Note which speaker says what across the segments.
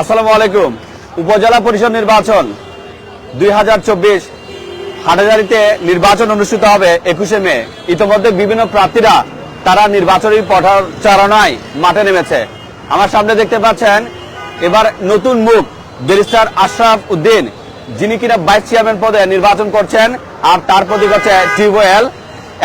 Speaker 1: আসসালামু আলাইকুম। উপজেলা পরিষদ নির্বাচন দুই হাজার চব্বিশ হাটাজারিতে নির্বাচন অনুষ্ঠিত হবে একুশে মে। ইতিমধ্যে বিভিন্ন প্রার্থীরা তারা নির্বাচনী প্রচারণায় মাঠে নেমেছে। আমার সামনে দেখতে পাচ্ছেন এবার নতুন মুখ ব্যারিস্টার আশরাফ উদ্দিন, যিনি কিনা ভাইস চেয়ারম্যান পদে নির্বাচন করছেন আর তার প্রতীক হচ্ছে টিউবওয়েল।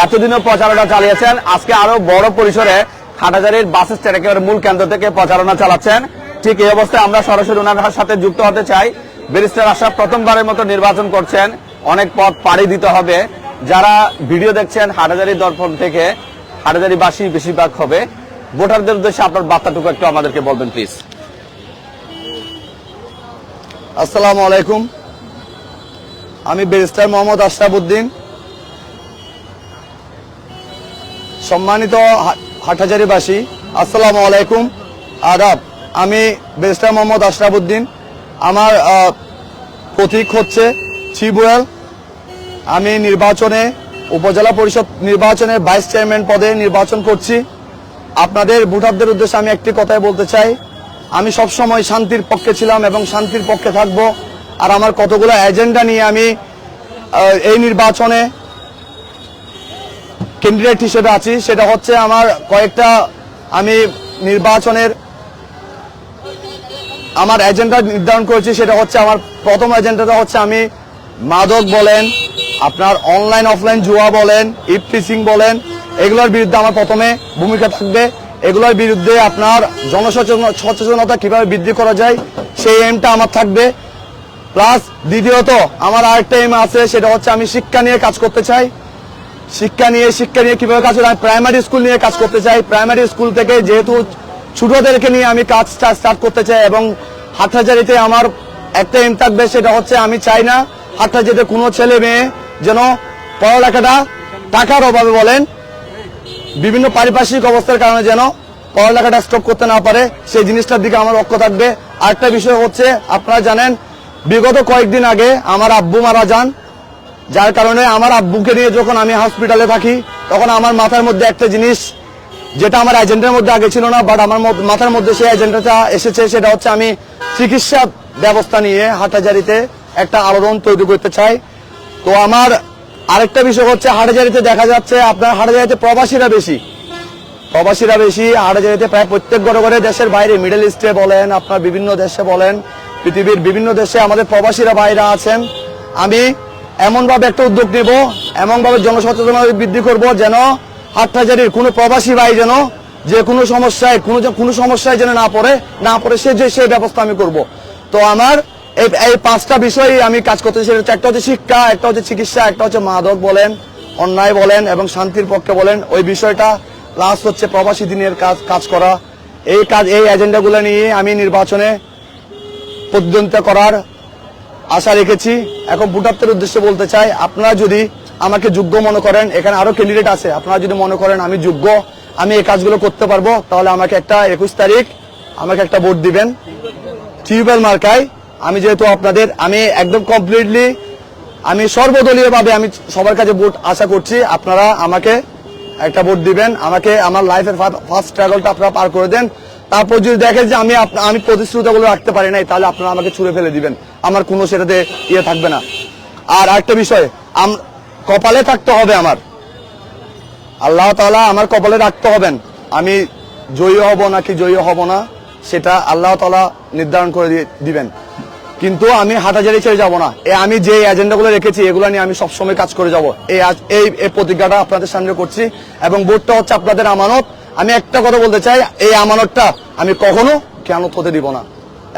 Speaker 1: এতদিনও প্রচারণা চালিয়েছেন। আজকে আরও বড় পরিসরে হাটাজারির বাস স্ট্যান্ড একেবারে মূল কেন্দ্র থেকে প্রচারণা চালাচ্ছেন। ঠিক এই অবস্থায় আমরা সরাসরি ওনার সাথে যুক্ত হতে চাই। ব্যারিস্টার আশরাফ প্রথমবারের মতো নির্বাচন করছেন। অনেক পথ পাড়ি দিতে হবে। যারা ভিডিও দেখছেন, হাটাজারি দর্পণ থেকে হাটাজারি বাসী বেশিরভাগ হবে। ভোটারদের উদ্দেশ্যে আপনার বার্তাটুকু একটু আমাদেরকে বলবেন প্লিজ
Speaker 2: আসসালামু আলাইকুম। আমি ব্যারিস্টার মোহাম্মদ আশরাফ উদ্দিন। সম্মানিত হা- হাটহাজারিবাসী আসসালামু আলাইকুম। আদাব। আমি ব্যারিস্টার মোহাম্মদ আশরাফ উদ্দিন। আমার প্রতীক হচ্ছে ছিবুয়েল আমি নির্বাচনে, উপজেলা পরিষদ নির্বাচনে ভাইস চেয়ারম্যান পদে নির্বাচন করছি। আপনাদের ভোটারদের উদ্দেশ্যে আমি একটি কথাই বলতে চাই। আমি সব সময় শান্তির পক্ষে ছিলাম এবং শান্তির পক্ষে থাকব। আর আমার কতগুলো এজেন্ডা নিয়ে আমি এই নির্বাচনে ক্যান্ডিডেট হিসেবে আছি, সেটা হচ্ছে আমার কয়েকটা আমি নির্বাচনের আমার এজেন্ডা নির্ধারণ করেছি, সেটা হচ্ছে আমার প্রথম এজেন্ডাটা হচ্ছে আমি। মাদক বলেন, আপনার অনলাইন অফলাইন জুয়া বলেন, ইট ফিসিং বলেন, এগুলোর বিরুদ্ধে আমার প্রথমে ভূমিকা থাকবে। এগুলোর বিরুদ্ধে আপনার জনসচেতন, সচেতনতা কীভাবে বৃদ্ধি করা যায়, সেই এমটা আমার থাকবে। প্লাস দ্বিতীয়ত, আমার আরেকটা এম আছে, সেটা হচ্ছে আমি শিক্ষা নিয়ে কাজ করতে চাই। শিক্ষা নিয়ে শিক্ষা নিয়ে কীভাবে কাজ করতে আমি প্রাইমারি স্কুল নিয়ে কাজ করতে চাই। প্রাইমারি স্কুল থেকে যেহেতু ছোটদেরকে নিয়ে আমি কাজ স্টার্ট করতে চাই এবং হাটহাজারিতে আমার একটা এম থাকবে সেটা হচ্ছে আমি চাই না হাটহাজারিতে কোনো ছেলে মেয়ে যেন পড়ালেখাটা টাকার অভাবে বলেন, বিভিন্ন পারিপার্শ্বিক অবস্থার কারণে যেন পড়ালেখাটা স্টপ করতে না পারে, সেই জিনিসটার দিকে আমার লক্ষ্য থাকবে। আরেকটা বিষয় হচ্ছে, আপনারা জানেন, বিগত কয়েকদিন আগে আমার আব্বু মারা যান, যার কারণে আমার আব্বুকে নিয়ে যখন আমি হসপিটালে থাকি, তখন আমার মাথার মধ্যে একটা জিনিস যেটা আমার এজেন্ডার মধ্যে আগে ছিল না বাট আমার মাথার মধ্যে সেই এজেন্ডাটা এসেছে, সেটা হচ্ছে আমি চিকিৎসা ব্যবস্থা নিয়ে হাটাজারিতে একটা আলোড়ন তৈরি করতে চাই। তো আমার আরেকটা বিষয় হচ্ছে হাটাজারিতে দেখা যাচ্ছে আপনার হাটাজারিতে প্রবাসীরা বেশি। প্রবাসীরা বেশি হাটাজারিতে প্রায় প্রত্যেক ঘরে ঘরে দেশের বাইরে মিডল ইস্টে বলেন, আপনার বিভিন্ন দেশে বলেন, পৃথিবীর বিভিন্ন দেশে আমাদের প্রবাসীরা বাইরে আছেন। আমি এমনভাবে একটা উদ্যোগ নেব, এমনভাবে জনসচেতনতা বৃদ্ধি করব যেন হাটহাজারির কোনো প্রবাসী ভাই যেন যে কোনো সমস্যায়, কোনো কোনো সমস্যায় যেন না পড়ে না পড়ে, সে যে সেই ব্যবস্থা আমি করব। তো আমার এই এই পাঁচটা বিষয়ে আমি কাজ করতে হচ্ছে একটা হচ্ছে শিক্ষা, একটা হচ্ছে চিকিৎসা, একটা হচ্ছে মাদক বলেন, অন্যায় বলেন এবং শান্তির পক্ষে বলেন, ওই বিষয়টা লাস্ট হচ্ছে প্রবাসী দিনের কাজ কাজ করা। এই কাজ, এই এজেন্ডাগুলো নিয়ে আমি নির্বাচনে প্রতিদ্বন্দ্বিতা করার আশা রেখেছি। এখন ভোটারদের উদ্দেশ্যে বলতে চাই, আপনারা যদি আমাকে যোগ্য মনে করেন। এখানে আরও ক্যান্ডিডেট আছে। আপনারা যদি মনে করেন আমি যোগ্য, আমি এই কাজগুলো করতে পারব, তাহলে আমাকে একটা একুশ তারিখ আমাকে একটা ভোট দিবেন। টিউবওয়েল মার্কায়, আমি যেহেতু আপনাদের, আমি একদম কমপ্লিটলি আমি সর্বদলীয় ভাবে আমি সবার কাছে ভোট আশা করছি, আপনারা আমাকে একটা ভোট দিবেন। আমাকে আমার লাইফের ফার্স্ট স্ট্রাগলটা আপনারা পার করে দেন। তারপর যদি দেখেন যে আমি আমি প্রতিশ্রুতিগুলো রাখতে পারি নাই, তাহলে আপনারা আমাকে ছুড়ে ফেলে দিবেন। আমার কোনো সেটাতে ইয়ে থাকবে না। আর একটা বিষয় কপালে থাকতে হবে আমার। আল্লাহ তালা আমার কপালে রাখতে হবেন। আমি জয়ী হব নাকি জয়ী হব না, সেটা আল্লাহ তালা নির্ধারণ করে দিবেন। কিন্তু আমি হাটাজারি ছেড়ে যাব না। এ আমি যে এজেন্ডাগুলো রেখেছি, এগুলো নিয়ে আমি সবসময় কাজ করে যাব। এই এই প্রতিজ্ঞাটা আপনাদের সামনে করছি এবং ভোটটা হচ্ছে আপনাদের আমানত। আমি একটা কথা বলতে চাই, এই আমানতটা আমি কখনো কেয়ানত হতে দিব না।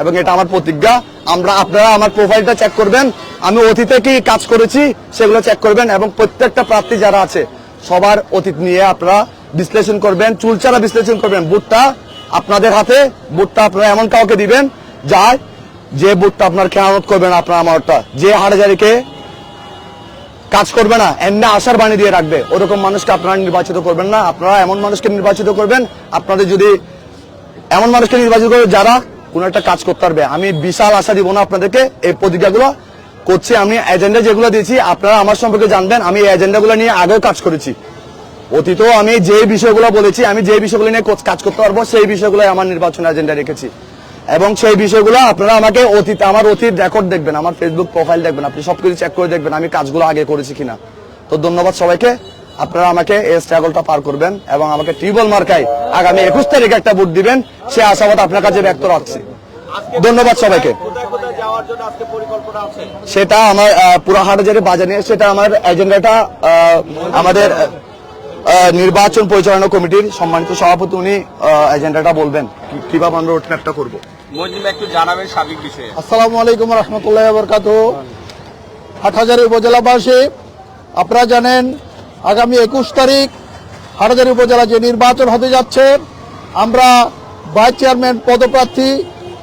Speaker 2: এবং এটা আমার প্রতিজ্ঞা। আমরা, আপনারা আমার প্রোফাইলটা চেক করবেন। আমি অতীতে কি কাজ করেছি সেগুলো চেক করবেন এবং প্রত্যেকটা প্রার্থী যারা আছে, সবার অতীত নিয়ে আপনারা বিশ্লেষণ করবেন চুলচারা বিশ্লেষণ করবেন। বুটটা আপনাদের হাতে, বুটটা আপনারা এমন কাউকে দিবেন যার, যে বুটটা আপনার খেয়ানত করবেন আপনার আমারটা। যে হাড়াজারিকে কাজ করবে না, এমনি আশার বাণী দিয়ে রাখবে। ওরকম মানুষকে আপনারা নির্বাচিত করবেন না। আপনারা এমন মানুষকে নির্বাচিত করবেন, আপনাদের যদি এমন মানুষকে নির্বাচিত করবে যারা কোন একটা কাজ করতে পারবে। আমি বিশাল আশা দিব না আপনাদেরকে, এই প্রতিজ্ঞাগুলো করছি আমি এজেন্ডা যেগুলো দিয়েছি, আপনারা আমার সম্পর্কে জানবেন, আমি এই এজেন্ডাগুলো নিয়ে আগেও কাজ করেছি। অতীতেও আমি যে বিষয়গুলো বলেছি, আমি যে বিষয়গুলো নিয়ে কাজ করতে পারব, সেই বিষয়গুলো আমার নির্বাচন এজেন্ডা রেখেছি।
Speaker 3: এবং সেই বিষয়গুলো আপনারা আমাকে অতীত, আমার অতীত রেকর্ড দেখবেন, আমার ফেসবুক প্রোফাইল দেখবেন, আপনি সবকিছু চেক করে দেখবেন আমি কাজগুলো আগে করেছি কিনা। তো ধন্যবাদ সবাইকে। আপনারা আমাকে এই স্ট্রাগলটা পার করবেন এবং আমাকে টিউবল মার্কায় আগামী একুশ তারিখে একটা ভোট দিবেন সে আশাবাদ আপনার কাছে ব্যক্ত রাখছি। ধন্যবাদ সবাইকে।
Speaker 1: কোথায় কোথায় যাওয়ার জন্য আজকে পরিকল্পনা আছে?
Speaker 3: সেটা আমার আহ, পুরো হাটাজারি বাজার নিয়ে সেটা আমার এজেন্ডাটা আহ, আমাদের নির্বাচন পরিচালনা কমিটির সম্মানিত সভাপতি উনি এজেন্ডাটা বলবেন। কি- কীভাবে আমরা রোড ম্যাপটা করব?
Speaker 1: মজিম একটু জানাবেন সার্বিক
Speaker 4: আসসালামু আলাইকুম রহমতুল্লাহ বরকাত হাটহাজারি উপজেলাবাসী আপনারা জানেন আগামী একুশ তারিখ হাটহাজারি উপজেলা যে নির্বাচন হতে যাচ্ছে, আমরা ভাইস চেয়ারম্যান পদপ্রার্থী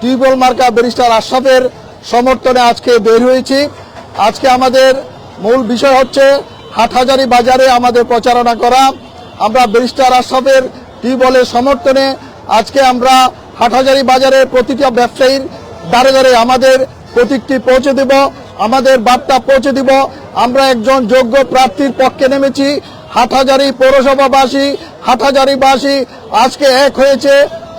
Speaker 4: টিউবওয়েল মার্কা ব্যারিস্টার আশরাফের সমর্থনে আজকে বের হয়েছি। আজকে আমাদের মূল বিষয় হচ্ছে হাটহাজারি বাজারে আমাদের প্রচারণা করা। আমরা ব্যারিস্টার আশরাফের টিউবওয়েলের সমর্থনে আজকে আমরা হাটহাজারি বাজারে প্রতিটা ব্যবসায়ীর দ্বারে দাঁড়ে আমাদের প্রতীকটি পৌঁছে দেব। আমাদের বার্তা পৌঁছে দিব। আমরা একজন যোগ্য প্রার্থীর পক্ষে নেমেছি। হাটহাজারি পৌরসভাবাসী, হাটহাজারিবাসী, আজকে এক হয়েছে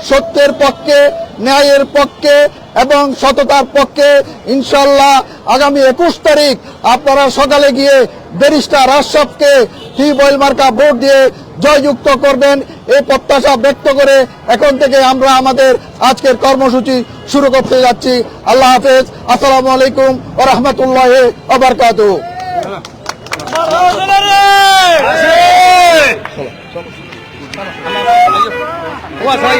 Speaker 4: সত্যের পক্ষে, ন্যায়ের পক্ষে এবং সততার পক্ষে। ইনশাল্লাহ আগামী একুশ তারিখ আপনারা সকালে গিয়ে ব্যারিস্টার আশরাফকে টিউবওয়েল মার্কা ভোট দিয়ে জয়যুক্ত করবেন এই প্রত্যাশা ব্যক্ত করে এখন থেকে আমরা আমাদের আজকের কর্মসূচি শুরু করতে যাচ্ছি। আল্লাহ হাফেজ। আসসালামু আলাইকুম ও রহমতুল্লাহ আবরকাত
Speaker 5: এই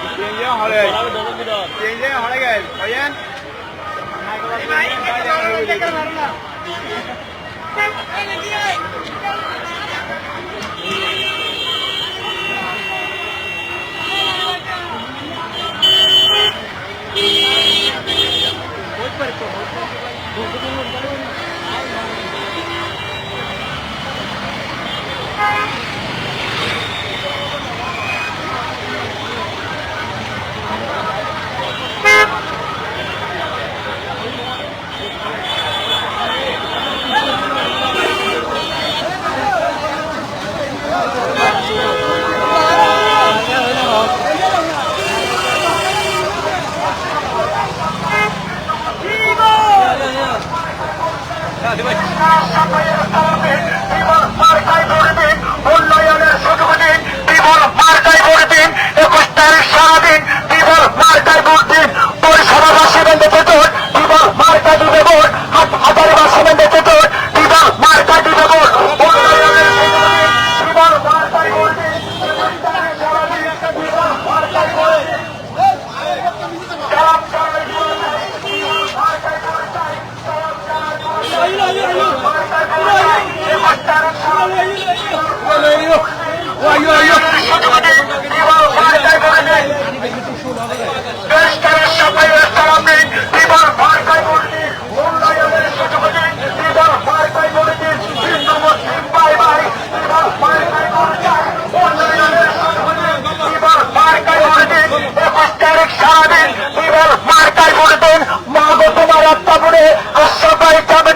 Speaker 5: বকটা দাসু না তুই তিনলে বাজে কি আলে দিও বল দিও বল একটা একটা দাসু না
Speaker 2: উন্নয়নের সুযোগ দিন বিমল মার্কায় ভোট দিন একুশ তারিখ সারাদিন বিমল মার্কায় ভোট দিন পরিষেবাবাসী বেঁধে ভেতর বিমল মার্কা দিবে ভোট হাজারিবাসী বেঁধে ভেতর বিমল মার্কা দিবে ভোট উন্নয়নের সুযোগ দিন বিমল মার্কায় ভোট দিন একুশ তারিখ সারাদিন বিমল মার্কায় ভোট দিন সালাম চাই বিমল মার্কায় ভোট চাই সালাম চাই বিমল মার্কায় ভোট চাই একুশ তারিখ সারাদিন দেশটার সবাইয়ের সামনে বিবার মার্কায় বলছি উন্নয়নের সুযোগ দিন বিবার মার্কায় বলছি হিন্দু মুসলিম ভাই ভাই বিবার মার্কায় বলছি উন্নয়নের সুযোগ দিন বিবার মার্কায় বলছি একুশ সারাদিন মার্কায় বলতেন মাগো তোমার আত্মাপুরে আশরাফ ভাই চাবে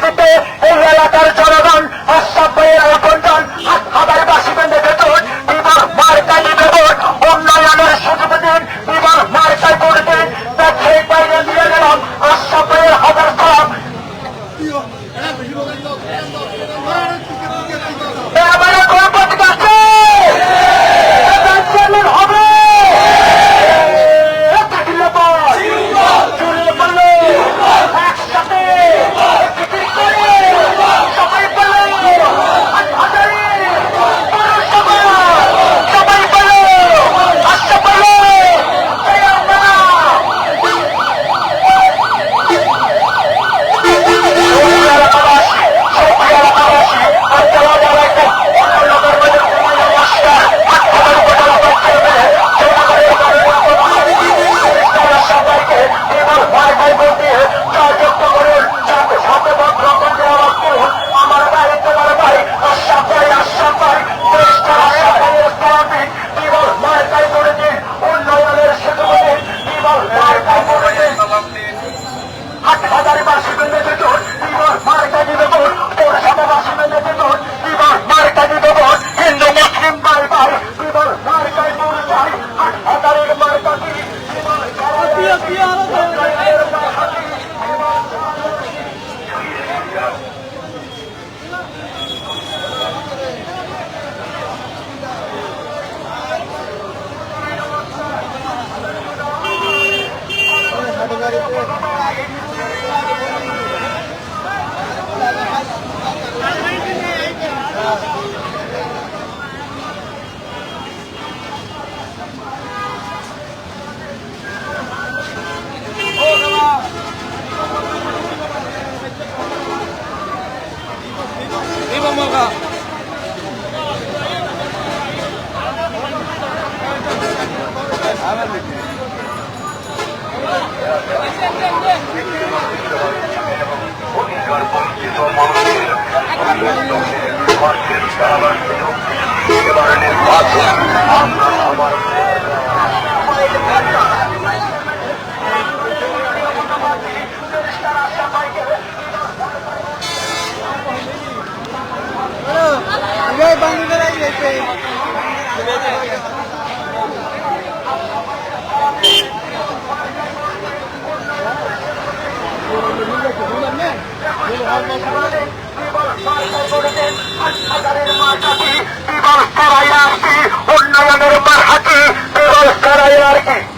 Speaker 2: উন্নয়নের মার হাতি বিরল কারাই আর কি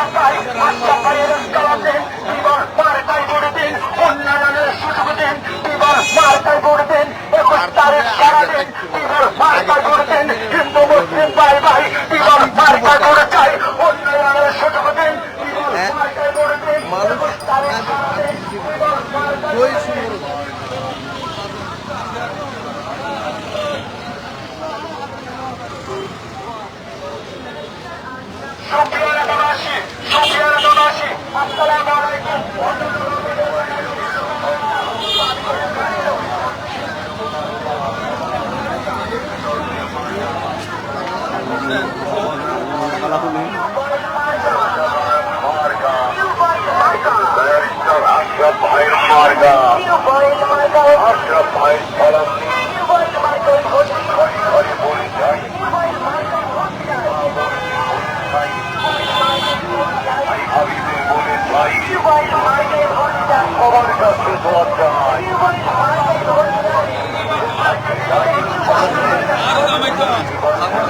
Speaker 2: Let's go. Oh, my God.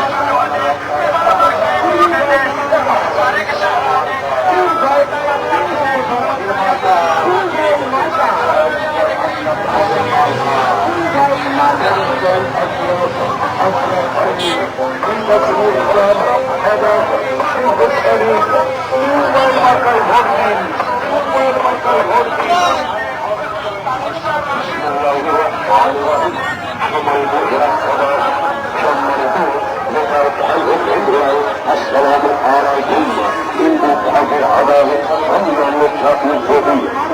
Speaker 2: السلام عليكم إنك أجر عدالة أمر مطلق قوية